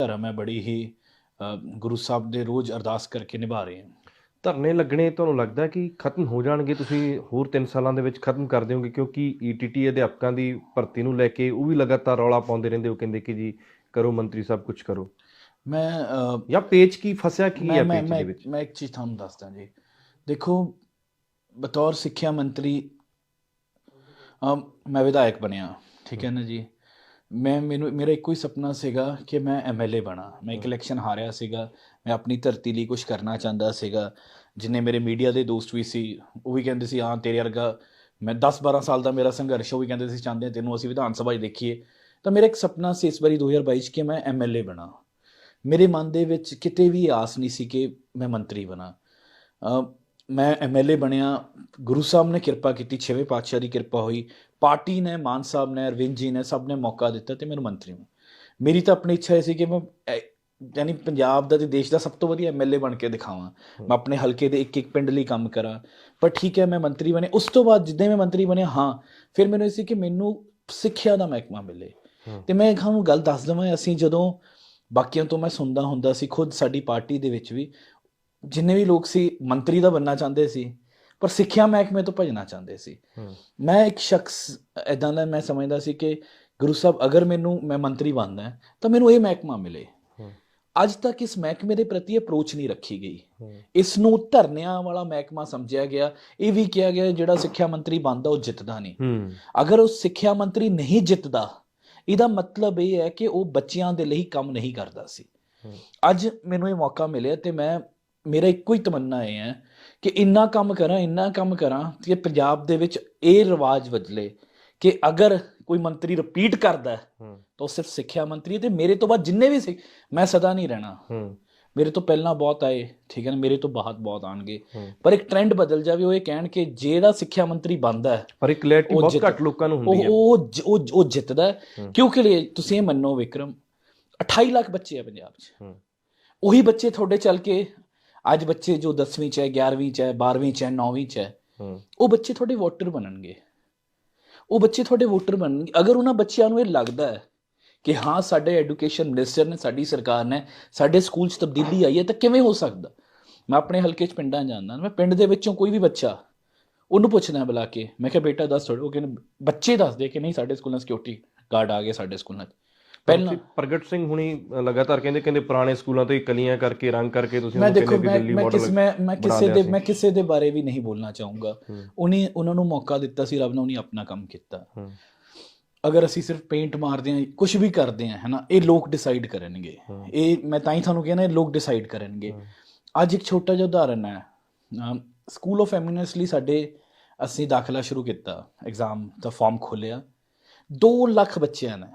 ਧਰਮ ਹੈ ਬੜੀ ਹੀ ਗੁਰੂ ਸਾਹਿਬ ਦੇ ਰੋਜ਼ ਅਰਦਾਸ ਕਰਕੇ ਨਿਭਾ ਰਹੇ ਹਾਂ ਧਰਨੇ ਲੱਗਣੇ ਤੁਹਾਨੂੰ ਲੱਗਦਾ ਕਿ ਖਤਮ ਹੋ ਜਾਣਗੇ? ਤੁਸੀਂ ਹੋਰ 3 ਸਾਲਾਂ ਦੇ ਵਿੱਚ ਖਤਮ ਕਰ ਦਿਓਗੇ ਕਿਉਂਕਿ ਈਟੀਟੀ ਅਧਿਆਪਕਾਂ ਦੀ ਭਰਤੀ ਨੂੰ ਲੈ ਕੇ ਉਹ ਵੀ ਲਗਾਤਾਰ ਰੌਲਾ ਪਾਉਂਦੇ ਰਹਿੰਦੇ ਉਹ ਕਹਿੰਦੇ ਕਿ ਜੀ ਕਰੋ ਮੰਤਰੀ ਸਾਹਿਬ ਕੁਝ ਕਰੋ। ਮੈਂ ਜਾਂ ਪੇਚ ਕੀ ਫਸਿਆ ਕੀ ਹੈ ਮੈਂ ਦੇ ਵਿੱਚ? ਮੈਂ ਇੱਕ ਚੀਜ਼ ਤੁਹਾਨੂੰ ਦੱਸਦਾ ਜੀ। ਦੇਖੋ ਬਤੌਰ ਸਿੱਖਿਆ ਮੰਤਰੀ ਮੈਂ ਵਿਧਾਇਕ ਬਣਿਆ ਠੀਕ ਹੈ ਨਾ ਜੀ? ਮੈਂ ਮੈਨੂੰ ਮੇਰਾ ਇੱਕੋ ਹੀ ਸੁਪਨਾ ਸੀਗਾ ਕਿ ਮੈਂ ਐਮਐਲਏ ਬਣਾ। ਮੈਂ ਇੱਕ ਇਲੈਕਸ਼ਨ ਹਾਰਿਆ ਸੀਗਾ। ਮੈਂ ਆਪਣੀ ਧਰਤੀ ਲਈ ਕੁਝ ਕਰਨਾ ਚਾਹੁੰਦਾ ਸੀਗਾ। ਜਿੰਨੇ ਮੇਰੇ ਮੀਡੀਆ ਦੇ ਦੋਸਤ ਵੀ ਸੀ ਉਹ ਵੀ ਕਹਿੰਦੇ ਸੀ ਹਾਂ ਤੇਰੇ ਵਰਗਾ ਮੈਂ 10 12 ਸਾਲ ਦਾ ਮੇਰਾ ਸੰਘਰਸ਼ ਉਹ ਵੀ ਕਹਿੰਦੇ ਸੀ ਚਾਹੁੰਦੇ ਤੈਨੂੰ ਅਸੀਂ ਵਿਧਾਨ ਸਭਾ 'ਚ ਦੇਖੀਏ। ਤਾਂ ਮੇਰਾ ਇੱਕ ਸੁਪਨਾ ਸੀ ਇਸ ਵਾਰੀ 2022 'ਚ ਕਿ ਮੈਂ ਐਮਐਲਏ ਬਣਾ। ਮੇਰੇ ਮਨ ਦੇ ਵਿੱਚ ਕਿਤੇ ਵੀ ਆਸ ਨਹੀਂ ਸੀ ਕਿ ਮੈਂ ਮੰਤਰੀ ਬਣਾ। ਮੈਂ ਐਮਐਲਏ ਬਣਿਆ ਗੁਰੂ ਸਾਹਿਬ ਨੇ ਕਿਰਪਾ ਕੀਤੀ ਛੇਵੇਂ ਪਾਤਸ਼ਾਹ ਦੀ ਕਿਰਪਾ ਹੋਈ। ਪਾਰਟੀ ਨੇ ਮਾਨ ਸਾਹਿਬ ਨੇ ਅਰਵਿੰਦ ਜੀ ਨੇ ਸਭ ਨੇ ਮੌਕਾ ਦਿੱਤਾ ਤੇ ਮੈਨੂੰ ਮੰਤਰੀ ਨੂੰ ਮੇਰੀ ਤਾਂ ਆਪਣੀ ਇੱਛਾ ਇਹ ਸੀ ਕਿ ਮੈਂ ਯਾਨੀ ਪੰਜਾਬ ਦਾ ਤੇ ਦੇਸ਼ ਦਾ ਸਭ ਤੋਂ ਵਧੀਆ ਐਮਐਲਏ ਬਣ ਕੇ ਦਿਖਾਵਾਂ। ਮੈਂ ਆਪਣੇ ਹਲਕੇ ਦੇ ਇੱਕ ਇੱਕ ਪਿੰਡ ਲਈ ਕੰਮ ਕਰਾਂ। ਪਰ ਠੀਕ ਹੈ ਮੈਂ ਮੰਤਰੀ ਬਣੇ ਉਸ ਤੋਂ ਬਾਅਦ ਜਿੱਦਾਂ ਮੈਂ ਮੰਤਰੀ ਬਣਿਆ ਹਾਂ ਫਿਰ ਮੈਨੂੰ ਇਹ ਸੀ ਕਿ ਮੈਨੂੰ ਸਿੱਖਿਆ ਦਾ ਮਹਿਕਮਾ ਮਿਲੇ। ਤੇ ਮੈਂ ਤੁਹਾਨੂੰ ਗੱਲ ਦੱਸ ਦਵਾਂ ਅਸੀਂ ਜਦੋਂ ਬਾਕੀਆਂ ਤੋਂ ਮੈਂ ਸੁਣਦਾ ਹੁੰਦਾ ਸੀ ਖੁਦ ਸਾਡੀ ਪਾਰਟੀ ਦੇ ਵਿੱਚ ਵੀ ਜਿੰਨੇ ਵੀ ਲੋਕ ਸੀ ਮੰਤਰੀ ਦਾ ਬੰਨਾ ਚਾਹੁੰਦੇ ਸੀ ਪਰ ਸਿੱਖਿਆ ਮਹਿਕਮੇ ਤੋਂ ਭਜਣਾ ਚਾਹੁੰਦੇ ਸੀ। ਮੈਂ ਇੱਕ ਸ਼ਖਸ ਐਦਾਂ ਦਾ ਮੈਂ ਸਮਝਦਾ ਸੀ ਕਿ ਗੁਰੂ ਸਾਹਿਬ ਅਗਰ ਮੈਨੂੰ ਮੈਂ ਮੰਤਰੀ ਬਣਦਾ ਹੈ, ਤਾਂ ਮੈਨੂੰ ਇਹ ਮਹਿਕਮਾ ਮਿਲੇ। ਅੱਜ ਤੱਕ ਇਸ ਮਹਿਕਮੇ ਦੇ ਪ੍ਰਤੀ ਅਪਰੋਚ ਨਹੀਂ ਰੱਖੀ ਗਈ। ਇਸ ਨੂੰ ਧਰਨਿਆਂ ਵਾਲਾ ਮਹਿਕਮਾ ਸਮਝਿਆ ਗਿਆ ਇਹ ਵੀ ਕਿਹਾ ਗਿਆ ਜਿਹੜਾ ਸਿੱਖਿਆ ਮੰਤਰੀ ਬਣਦਾ ਉਹ ਜਿੱਤਦਾ ਨਹੀਂ ਅਗਰ ਉਹ ਸਿੱਖਿਆ ਮੰਤਰੀ ਨਹੀਂ ਜਿੱਤਦਾ ਇਹਦਾ ਮਤਲਬ ਇਹ ਹੈ ਕਿ ਉਹ ਬੱਚਿਆਂ ਦੇ ਲਈ ਕੰਮ ਨਹੀਂ ਕਰਦਾ ਸੀ। ਅੱਜ ਮੈਨੂੰ ਇਹ ਮੌਕਾ ਮਿਲਿਆ ਤੇ ਮੈਂ ਮੇਰਾ ਇੱਕੋ ਹੀ ਤਮੰਨਾ ਇਹ ਹੈ ਕਿ ਇੰਨਾ ਕੰਮ ਕਰਾਂ ਇੰਨਾ ਕੰਮ ਕਰਾਂ ਕਿ ਪੰਜਾਬ ਦੇ ਵਿੱਚ ਇਹ ਰਿਵਾਜ ਬਦਲੇ ਕਿ ਅਗਰ ਕੋਈ ਮੰਤਰੀ ਰਿਪੀਟ ਕਰਦਾ ਤਾਂ ਸਿਰਫ ਸਿੱਖਿਆ ਮੰਤਰੀ ਤੇ ਮੇਰੇ ਤੋਂ ਬਾਅਦ ਜਿੰਨੇ ਵੀ ਸੀ ਮੈਂ ਸਦਾ ਨਹੀਂ ਰਹਿਣਾ। ਮੇਰੇ ਤੋਂ ਪਹਿਲਾਂ ਬਹੁਤ ਆਏ ਠੀਕ ਹੈ ਨਾ ਮੇਰੇ ਤੋਂ ਬਾਅਦ ਬਹੁਤ ਆਣਗੇ। ਪਰ ਇੱਕ ਟ੍ਰੈਂਡ ਬਦਲ ਜਾਵੇ ਉਹ ਇਹ ਕਹਿਣ ਕਿ ਜਿਹੜਾ ਸਿੱਖਿਆ ਮੰਤਰੀ ਬਣਦਾ ਹੈ ਪਰ ਇਹ ਕਲੈਰਿਟੀ ਬਹੁਤ ਘੱਟ ਲੋਕਾਂ ਨੂੰ ਹੁੰਦੀ ਹੈ। ਉਹ ਉਹ ਉਹ ਜਿੱਤਦਾ। ਕਿਉਂਕਿ ਲਈ ਤੁਸੀਂ ਇਹ ਮੰਨੋ ਵਿਕਰਮ 28 ਲੱਖ ਬੱਚੇ ਆ ਪੰਜਾਬ 'ਚ। ਉਹੀ ਬੱਚੇ ਤੁਹਾਡੇ ਚੱਲ ਕੇ ਅੱਜ ਬੱਚੇ ਜੋ 10ਵੀਂ 'ਚ ਹੈ 11ਵੀਂ 'ਚ ਹੈ 12ਵੀਂ 'ਚ ਹੈ 9ਵੀਂ 'ਚ ਹੈ ਉਹ ਬੱਚੇ ਤੁਹਾਡੇ ਵੋਟਰ ਬਣਨਗੇ। ਉਹ ਬੱਚੇ ਤੁਹਾਡੇ ਵੋਟਰ ਬਣਨਗੇ। ਅਗਰ ਉਹਨਾਂ ਬੱਚਿਆਂ ਨੂੰ ਇਹ ਲੱਗਦਾ ਹੈ ਕਿ ਹਾਂ ਸਾਡੇ ਐਜੂਕੇਸ਼ਨ ਮਿਨਿਸਟਰ ਨੇ ਸਾਡੀ ਸਰਕਾਰ ਨੇ ਸਾਡੇ ਸਕੂਲ 'ਚ ਤਬਦੀਲੀ ਆਈ ਹੈ ਤਾਂ ਕਿਵੇਂ ਹੋ ਸਕਦਾ? ਮੈਂ ਆਪਣੇ ਹਲਕੇ 'ਚ ਪਿੰਡਾਂ ਜਾਂਦਾ ਮੈਂ ਪਿੰਡ ਦੇ ਵਿੱਚੋਂ ਕੋਈ ਵੀ ਬੱਚਾ ਉਹਨੂੰ ਪੁੱਛਣਾ ਬੁਲਾ ਕੇ ਮੈਂ ਕਿਹਾ ਬੇਟਾ ਦੱਸ ਥੋੜਾ ਉਹ ਕਹਿੰਦੇ ਬੱਚੇ ਦੱਸਦੇ ਕਿ ਨਹੀਂ ਸਾਡੇ ਸਕੂਲਾਂ ਸਿਕਿਉਰਿਟੀ ਗਾਰਡ ਆ ਗਏ ਸਾਡੇ ਸਕੂਲਾਂ 'ਚ। ਪਹਿਲਾਂ ਪ੍ਰਗਟ ਸਿੰਘ ਹੁਣੀ ਲਗਾਤਾਰ ਕਹਿੰਦੇ ਕਹਿੰਦੇ ਪੁਰਾਣੇ ਸਕੂਲਾਂ ਤੋਂ ਹੀ ਕਲੀਆਂ ਕਰਕੇ ਰੰਗ ਕਰਕੇ ਤੁਸੀਂ ਮੈਂ ਦੇਖੋ ਮੈਂ ਕਿਸ ਮੈਂ ਮੈਂ ਕਿਸੇ ਦੇ। ਮੈਂ ਕਿਸੇ ਦੇ ਬਾਰੇ ਵੀ ਨਹੀਂ ਬੋਲਣਾ ਚਾਹੂੰਗਾ। ਉਹਨੇ ਉਹਨਾਂ ਨੂੰ ਮੌਕਾ ਦਿੱਤਾ ਸੀ ਰੱਬ ਨੇ ਉਹਨੇ ਆਪਣਾ ਕੰਮ ਕੀਤਾ ਅਗਰ ਅਸੀਂ ਸਿਰਫ ਪੇਂਟ ਮਾਰਦੇ ਹਾਂ ਕੁਝ ਵੀ ਕਰਦੇ ਹਾਂ ਹੈਨਾ ਇਹ ਲੋਕ ਡਿਸਾਈਡ ਕਰਨਗੇ। ਇਹ ਮੈਂ ਤਾਂ ਹੀ ਤੁਹਾਨੂੰ ਕਹਿੰਦਾ ਇਹ ਲੋਕ ਡਿਸਾਈਡ ਕਰਨਗੇ। ਅੱਜ ਇੱਕ ਛੋਟਾ ਜਿਹਾ ਉਦਾਹਰਨ ਹੈ ਸਕੂਲ ਆਫ ਐਮਿਨੈਂਸ ਲਈ ਸਾਡੇ ਅਸੀਂ ਦਾਖਲਾ ਸ਼ੁਰੂ ਕੀਤਾ ਐਗਜ਼ਾਮ ਦਾ ਫਾਰਮ ਖੋਲਿਆ 2 ਲੱਖ ਬੱਚਿਆਂ ਨੇ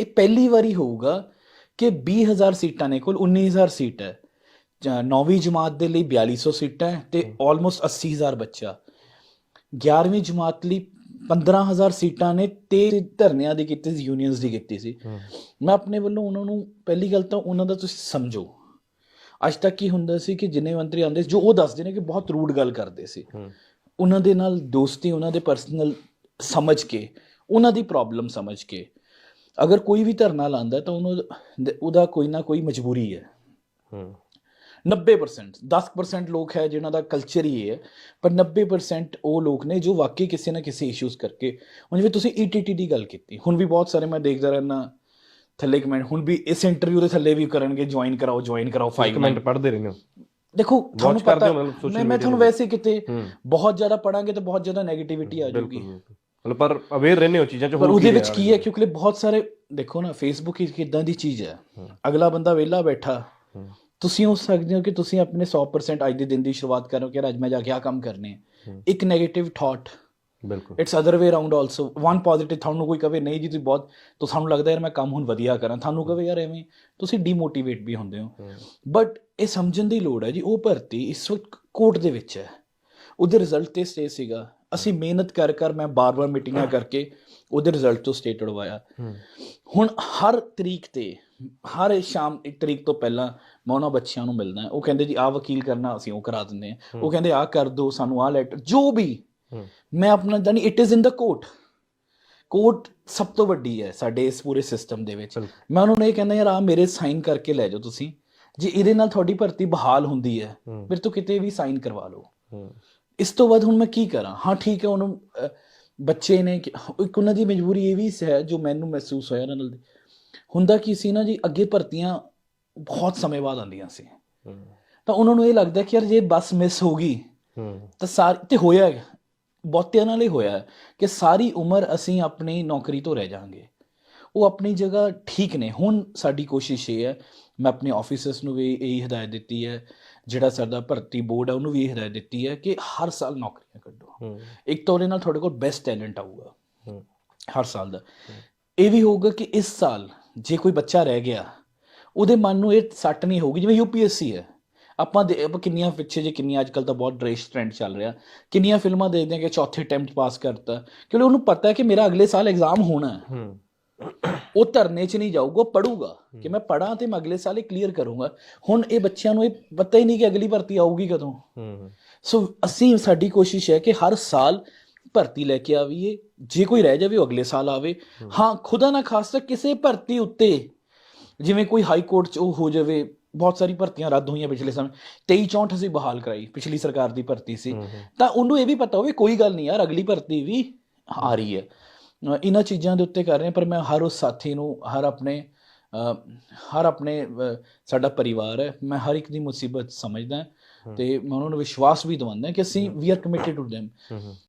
ਇਹ ਪਹਿਲੀ ਵਾਰੀ ਹੋਊਗਾ ਕਿ 20000 ਸੀਟਾਂ ਨੇ ਕੁੱਲ 19000 ਸੀਟ ਹੈ। 9ਵੀਂ ਜਮਾਤ ਦੇ ਲਈ 4200 ਸੀਟਾਂ ਹੈ ਤੇ ਆਲਮੋਸਟ 80000 ਬੱਚਾ। 11ਵੀਂ ਜਮਾਤ ਲਈ 15000 ਸੀਟਾਂ ਨੇ ਤੇ ਧਰਨਿਆਂ ਦੀ ਕੀਤੀ ਸੀ ਯੂਨੀਅਨਸ ਦੀ ਕੀਤੀ ਸੀ। ਮੈਂ ਆਪਣੇ ਵੱਲੋਂ ਉਹਨਾਂ ਨੂੰ ਪਹਿਲੀ ਗੱਲ ਤਾਂ ਉਹਨਾਂ ਦਾ ਤੁਸੀਂ ਸਮਝੋ। ਅੱਜ ਤੱਕ ਕੀ ਹੁੰਦਾ ਸੀ ਕਿ ਜਿੰਨੇ ਮੰਤਰੀ ਆਉਂਦੇ ਸੀ ਜੋ ਉਹ ਦੱਸਦੇ ਨੇ ਕਿ ਬਹੁਤ ਰੂਡ ਗੱਲ ਕਰਦੇ ਸੀ। ਉਹਨਾਂ ਦੇ ਨਾਲ ਦੋਸਤੀ ਉਹਨਾਂ ਦੇ ਪਰਸਨਲ ਸਮਝ ਕੇ ਉਹਨਾਂ ਦੀ ਪ੍ਰੋਬਲਮ ਸਮਝ ਕੇ ਅਗਰ ਕੋਈ ਵੀ ਧਰਨਾ ਲਾਉਂਦਾ ਤਾਂ ਉਹਨੂੰ ਉਹਦਾ ਕੋਈ ਨਾ ਕੋਈ ਮਜਬੂਰੀ ਹੈ। ਹੂੰ। 90% 10% ਲੋਕ ਹੈ ਜਿਨ੍ਹਾਂ ਦਾ ਕਲਚਰ ਹੀ ਹੈ ਪਰ 90% ਉਹ ਲੋਕ ਨੇ ਜੋ ਵਾਕਈ ਕਿਸੇ ਨਾ ਕਿਸੇ ਇਸ਼ੂਜ਼ ਕਰਕੇ ਹੁਣ ਜਿਵੇਂ ਤੁਸੀਂ ETT ਦੀ ਗੱਲ ਕੀਤੀ ਹੁਣ ਵੀ ਬਹੁਤ ਸਾਰੇ ਮੈਂ ਦੇਖਦਾ ਰਹਿਣਾ ਥੱਲੇ ਕਮੈਂਟ ਹੁਣ ਵੀ ਇਸ ਇੰਟਰਵਿਊ ਦੇ ਥੱਲੇ ਵੀ ਕਰਨਗੇ ਜੁਆਇਨ ਕਰਾਓ ਜੁਆਇਨ ਕਰਾਓ ਇੱਕ 5 ਮਿੰਟ ਪੜ੍ਹਦੇ ਰਹਿੰਦੇ ਹੋ। ਦੇਖੋ ਤੁਹਾਨੂੰ ਪਤਾ ਮੈਂ ਮੈਂ ਤੁਹਾਨੂੰ ਵੈਸੇ ਕਿਤੇ ਬਹੁਤ ਜ਼ਿਆਦਾ ਪੜਾਂਗੇ ਤਾਂ ਬਹੁਤ ਜ਼ਿਆਦਾ 네ਗੇਟਿਵਿਟੀ ਆ ਜਾਊਗੀ। ਮਤਲਬ ਪਰ ਅਵੇਅਰ ਰਹਿੰਦੇ ਹੋ ਚੀਜ਼ਾਂ ਚ ਪਰ ਉਹਦੇ ਵਿੱਚ ਕੀ ਹੈ? ਕਿਉਂਕਿ ਬਹੁਤ ਸਾਰੇ ਦੇਖੋ ਨਾ ਫੇਸਬੁੱਕ ਇੱਕ ਇਦਾਂ ਦੀ ਚੀਜ਼ ਹੈ। ਅਗਲਾ ਬੰਦਾ ਵਿਹਲਾ ਬੈਠਾ। ਤੁਸੀਂ ਹੋ ਸਕਦੇ ਹੋ ਕਿ ਤੁਸੀਂ ਆਪਣੇ 100% ਅੱਜ ਦੇ ਦਿਨ ਦੀ ਸ਼ੁਰੂਆਤ ਕਰੋ ਕਿ ਅੱਜ ਮੈਂ ਜਾ ਕੇ ਆ ਕੰਮ ਕਰਨੇ ਹੈ। ਇੱਕ 네ਗੇਟਿਵ ਥਾਟ ਬਿਲਕੁਲ। It's other way around also one positive ਤੁਹਾਨੂੰ ਕੋਈ ਕਵੇ ਨਹੀਂ ਜੀ ਤੁਸੀਂ ਬਹੁਤ ਤਾਂ ਸਾਨੂੰ ਲੱਗਦਾ ਯਾਰ ਮੈਂ ਕੰਮ ਹੁਣ ਵਧੀਆ ਕਰਾਂ। ਤੁਹਾਨੂੰ ਕਵੇ ਯਾਰ ਐਵੇਂ ਤੁਸੀਂ ਡੀਮੋਟੀਵੇਟ ਵੀ ਹੁੰਦੇ ਹੋ। ਹੂੰ। ਬਟ ਇਹ ਸਮਝਣ ਦੀ ਲੋੜ ਹੈ ਜੀ ਉਹ ਭਰਤੀ ਇਸ ਵਕਤ ਕੋਰਟ ਦੇ ਵਿੱਚ ਹੈ। ਉਹਦੇ ਰਿਜ਼ਲਟ ਤੇ ਸਟੇ ਸੀਗਾ। ਅਸੀਂ ਮਿਹਨਤ ਕਰ ਕਰ ਮੈਂ ਬਾਰ-ਬਾਰ ਮੀਟਿੰਗਾਂ ਕਰਕੇ ਉਹਦੇ ਰਿਜ਼ਲਟ ਤੋਂ ਸਟੇ ਟੜਵਾਇਆ ਹੂੰ। ਹੁਣ ਹਰ ਤਰੀਕ ਤੇ ਹਰ ਸ਼ਾਮ ਇੱਕ ਤਰੀਕ ਤੋਂ ਪਹਿਲਾਂ ਮੈਂ ਉਹਨਾਂ ਬੱਚਿਆਂ ਨੂੰ ਮਿਲਦਾ। ਉਹ ਕਹਿੰਦੇ ਜੀ ਆਹ ਵਕੀਲ ਕਰਨਾ ਅਸੀਂ ਉਹ ਕਰਾ ਦਿੰਦੇ ਹਾਂ। ਉਹ ਕਹਿੰਦੇ ਆਹ ਕਰ ਦਿਓ ਸਾਨੂੰ ਆਹ ਲੈਟਰ ਜੋ ਵੀ। ਮੈਂ ਆਪਣਾ ਜਾਨੀ it is in the court court ਸਭ ਤੋਂ ਵੱਡੀ ਹੈ ਸਾਡੇ ਇਸ ਪੂਰੇ ਸਿਸਟਮ ਦੇ ਵਿੱਚ। ਮੈਂ ਉਹਨਾਂ ਨੂੰ ਇਹ ਕਹਿੰਦਾ ਯਾਰ ਆ ਮੇਰੇ ਸਾਈਨ ਕਰਕੇ ਲੈ ਜਾਓ ਤੁਸੀਂ। ਜੇ ਇਹਦੇ ਨਾਲ ਤੁਹਾਡੀ ਭਰਤੀ ਬਹਾਲ ਹੁੰਦੀ ਹੈ ਫਿਰ ਤੋਂ ਕਿਤੇ ਵੀ ਸਾਈਨ ਕਰਵਾ ਲਓ। ਇਸ ਤੋਂ ਬਾਅਦ ਹੁਣ ਮੈਂ ਕੀ ਕਰਾਂ? ਹਾਂ ਠੀਕ ਹੈ ਉਹਨੂੰ ਬੱਚੇ ਨੇ ਇੱਕ ਉਹਨਾਂ ਦੀ ਮਜਬੂਰੀ ਇਹ ਵੀ ਹੈ ਜੋ ਮੈਨੂੰ ਮਹਿਸੂਸ ਹੋਇਆ ਨਾਲ ਹੁੰਦਾ ਕੀ ਸੀ ਨਾ ਜੀ ਅੱਗੇ ਭਰਤੀਆਂ ਬਹੁਤ ਸਮੇਂ ਬਾਅਦ ਆਉਂਦੀਆਂ ਸੀ। ਤਾਂ ਉਹਨਾਂ ਨੂੰ ਇਹ ਲੱਗਦਾ ਕਿ ਯਾਰ ਜੇ ਬੱਸ ਮਿਸ ਹੋ ਗਈ ਤਾਂ ਸਾਰੀ ਤੇ ਹੋਇਆ ਬਹੁਤਿਆਂ ਨਾਲ ਹੀ ਹੋਇਆ ਕਿ ਸਾਰੀ ਉਮਰ ਅਸੀਂ ਆਪਣੀ ਨੌਕਰੀ ਤੋਂ ਰਹਿ ਜਾਾਂਗੇ ਉਹ ਆਪਣੀ ਜਗ੍ਹਾ ਠੀਕ ਨੇ। ਹੁਣ ਸਾਡੀ ਕੋਸ਼ਿਸ਼ ਇਹ ਹੈ ਮੈਂ ਆਪਣੇ ਆਫੀਸਰਸ ਨੂੰ ਵੀ ਇਹੀ ਹਦਾਇਤ ਦਿੱਤੀ ਹੈ ਜਿਹੜਾ ਸਾਡਾ ਭਰਤੀ ਬੋਰਡ ਹੈ ਉਹਨੂੰ ਵੀ ਇਹ ਹਦਾਇਤ ਦਿੱਤੀ ਹੈ ਕਿ ਹਰ ਸਾਲ ਨੌਕਰੀਆਂ ਕੱਢੋ। ਇੱਕ ਤਾਂ ਉਹਦੇ ਨਾਲ ਤੁਹਾਡੇ ਕੋਲ ਬੈਸਟ ਟੈਲੈਂਟ ਆਊਗਾ। ਹਰ ਸਾਲ ਦਾ। ਇਹ ਵੀ ਹੋਊਗਾ ਕਿ ਇਸ ਸਾਲ ਜੇ ਕੋਈ ਬੱਚਾ ਰਹਿ ਗਿਆ ਉਹਦੇ ਮਨ ਨੂੰ ਇਹ ਸੱਟ ਨਹੀਂ ਹੋਊਗੀ ਜਿਵੇਂ ਯੂਪੀਐਸਸੀ ਹੈ। ਆਪਾਂ ਦੇ ਆਪਾਂ ਕਿੰਨੀਆਂ ਪਿੱਛੇ ਜੇ ਕਿੰਨੀਆਂ ਅੱਜ ਕੱਲ ਤਾਂ ਬਹੁਤ ਡਰੇਸ ਟ੍ਰੈਂਡ ਚੱਲ ਰਿਹਾ। ਕਿੰਨੀਆਂ ਫਿਲਮਾਂ ਦੇਖਦੇ ਆ ਕਿ ਚੌਥੇ ਅਟੈਂਪਟ ਪਾਸ ਕਰਤਾ। ਕਿਉਂਕਿ ਉਹਨੂੰ ਪਤਾ ਹੈ ਕਿ ਮੇਰਾ ਅਗਲੇ ਸਾਲ ਐਗਜ਼ਾਮ ਹੋਣਾ ਹੂੰ। ਉਹ ਧਰਨੇ 'ਚ ਨਹੀਂ ਜਾਊਗਾ ਪੜੂਗਾ ਕਿ ਮੈਂ ਪੜਾਂ ਤੇ ਮੈਂ ਅਗਲੇ ਸਾਲ ਇਹ ਕਲੀਅਰ ਕਰੂੰਗਾ। ਹੁਣ ਇਹ ਬੱਚਿਆਂ ਨੂੰ ਇਹ ਪਤਾ ਹੀ ਨਹੀਂ ਕਿ ਅਗਲੀ ਭਰਤੀ ਆਊਗੀ ਕਦੋਂ। ਸੋ ਅਸੀਂ ਸਾਡੀ ਕੋਸ਼ਿਸ਼ ਹੈ ਕਿ ਹਰ ਸਾਲ ਭਰਤੀ ਲੈ ਕੇ ਆਵੀਏ। ਜੇ ਕੋਈ ਰਹਿ ਜਾਵੇ ਉਹ ਅਗਲੇ ਸਾਲ ਆਵੇ। ਹਾਂ। ਖੁਦਾ ਨਾ ਖਾਸਤਾ ਕਿਸੇ ਭਰਤੀ ਉੱਤੇ ਜਿਵੇਂ ਕੋਈ ਹਾਈ ਕੋਰਟ 'ਚ ਉਹ ਹੋ ਜਾਵੇ ਬਹੁਤ ਸਾਰੀ ਭਰਤੀਆਂ ਰੱਦ ਹੋਈਆਂ ਪਿਛਲੇ ਸਮੇਂ। 23 64 ਅਸੀਂ ਬਹਾਲ ਕਰਾਈ ਪਿਛਲੀ ਸਰਕਾਰ ਦੀ ਭਰਤੀ ਸੀ। ਤਾਂ ਉਹਨੂੰ ਇਹ ਵੀ ਪਤਾ ਹੋਵੇ ਕੋਈ ਗੱਲ ਨਹੀਂ ਯਾਰ ਅਗਲੀ ਭਰਤੀ ਵੀ ਆ ਰਹੀ ਹੈ। ਇਹਨਾਂ ਚੀਜ਼ਾਂ ਦੇ ਉੱਤੇ ਕਰ ਰਹੇ ਹਾਂ, ਪਰ ਮੈਂ ਹਰ ਉਸ ਸਾਥੀ ਨੂੰ ਹਰ ਆਪਣੇ ਹਰ ਆਪਣੇ ਸਾਡਾ ਪਰਿਵਾਰ ਹੈ ਮੈਂ ਹਰ ਇੱਕ ਦੀ ਮੁਸੀਬਤ ਸਮਝਦਾ ਤੇ ਮੈਂ ਉਹਨਾਂ ਨੂੰ ਵਿਸ਼ਵਾਸ ਵੀ ਦਿਵਾਉਂਦਾ ਕਿ ਅਸੀਂ we are committed to them